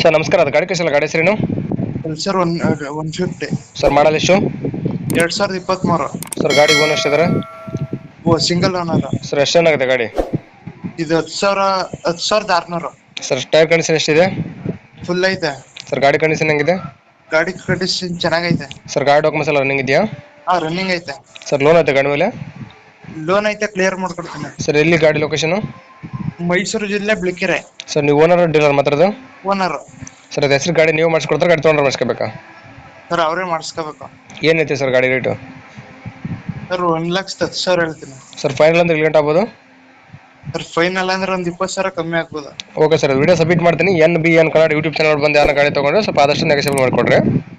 Sir ನಮಸ್ಕಾರ. ಅದು ಗಾಡಿ ಕಳಿಸಲ್ಲ. ಗಾಡಿ ಹೆಸರೇನು? Sir one one fifty sir model ಎಷ್ಟು? ಎರಡು ಸಾವಿರದ ಇಪ್ಪತ್ತ್ಮೂರು ಸರ್ ಗಾಡಿ ಓನ್ ಎಷ್ಟಿದ್ದಾರೆ ಓ ಸಿಂಗಲ್ ಓನರ್ ಸರ್ ಎಷ್ಟು ಚೆನ್ನಾಗಿದೆ ಗಾಡಿ? ಇದು ಹತ್ತು ಸಾವಿರ ಹತ್ತು ಸಾವಿರದ ಆರ್ನೂರು. ಸರ್ ಟೈರ್ ಕಂಡೀಷನ್ ಎಷ್ಟಿದೆ? ಫುಲ್ ಐತೆ. ಸರ್ ಗಾಡಿ ಕಂಡೀಷನ್ ಹೆಂಗಿದೆ? ಗಾಡಿ ಕಂಡೀಷನ್ ಚೆನ್ನಾಗೈತೆ. ಸರ್ ಗಾಡಿ ಡಾಕ್ಯುಮೆಂಟ್ಸ್ ಎಲ್ಲ ರನ್ನಿಂಗ್ ಇದೆಯಾ? ಹಾಂ ರನ್ನಿಂಗ್ ಐತೆ. ಸರ್ ಲೋನ್ ಐತೆ ಗಾಡಿ ಮೇಲೆ? ಲೋನ್ ಐತೆ ಕ್ಲಿಯರ್ ಮಾಡ್ಕೊಡ್ತೀನಿ. ಸರ್ ಎಲ್ಲಿ ಗಾಡಿ ಲೊಕೇಶನು ಮೈಸೂರು ಜಿಲ್ಲೆ ಬಿಳಿಕೆರೆ. ಸರ್ ನೀವು ಓನರ್ ಡೀಲರ್ ಮಾತಾಡೋದು ಓನರ್ ಸರ್ ಅದು ಹೆಸರು ಗಾಡಿ ನೀವು ಮಾಡಿಸ್ಕೊಡ್ತಾರೆ ಗಾಡಿ ತೊಗೊಂಡ್ರೆ ಮಾಡಿಸ್ಕೋಬೇಕಾ? ಸರ್ ಅವರೇ ಮಾಡಿಸ್ಕೋಬೇಕು. ಏನೈತೆ ಸರ್ ಗಾಡಿ ರೇಟು ಸರ್ ಒಂದ್ ಲಕ್ಷ ಹತ್ತು ಸಾವಿರ ಹೇಳ್ತೀನಿ. ಸರ್ ಫೈನಲ್ ಅಂದ್ರೆ ಇಲ್ಲಿ ಗಂಟೆ ಆಗ್ಬೋದು? ಸರ್ ಫೈನಲ್ ಅಂದ್ರೆ ಒಂದ್ ಇಪ್ಪತ್ತು ಸಾವಿರ ಕಮ್ಮಿ ಆಗ್ಬೋದು. ಓಕೆ ಸರ್ ವಿಡಿಯೋ ಸಬ್ಮಿಟ್ ಮಾಡ್ತೀನಿ. N B N Kannada YouTube channel ಬಂದು ಯಾರು ಗಾಡಿ ತೊಗೊಂಡ್ರೆ ಸ್ವಲ್ಪ ಆದಷ್ಟು ನೆಗೆಸಿಬಲ್ ಮಾಡಿಕೊಡ್ರಿ.